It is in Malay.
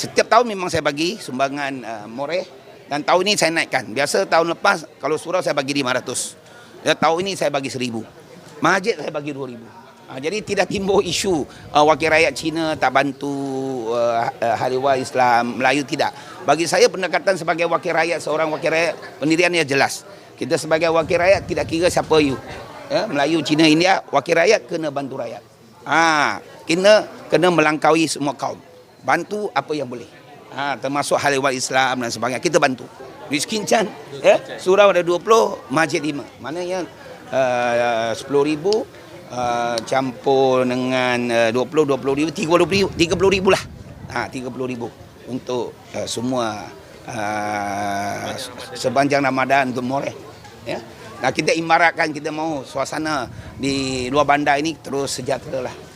setiap tahun memang saya bagi sumbangan uh, moreh dan tahun ini saya naikkan. Biasa tahun lepas kalau surau saya bagi 500. Ya, tahun ini saya bagi 1000. Masjid saya bagi 2000. Ha, jadi tidak timbul isu uh, wakil rakyat Cina tak bantu uh, uh, hari raya Islam Melayu tidak. Bagi saya pendekatan sebagai wakil rakyat seorang wakil rakyat pendiriannya jelas. Kita sebagai wakil rakyat tidak kira siapa you. Ya, Melayu, Cina, India, wakil rakyat kena bantu rakyat. Ha, kena kena melangkaui semua kaum. Bantu apa yang boleh. Ha, termasuk hal ehwal Islam dan sebagainya. Kita bantu. Miskin Chan, ya, surau ada 20, masjid 5. Maknanya uh, 10 ribu uh, campur dengan uh, 20, 20 ribu, 30 ribu, 30 ribu lah. Ha, 30 ribu untuk uh, semua uh, sepanjang Ramadan untuk moreh. Ya. Nah, kita ibaratkan kita mau suasana di luar bandar ini terus sejahtera lah.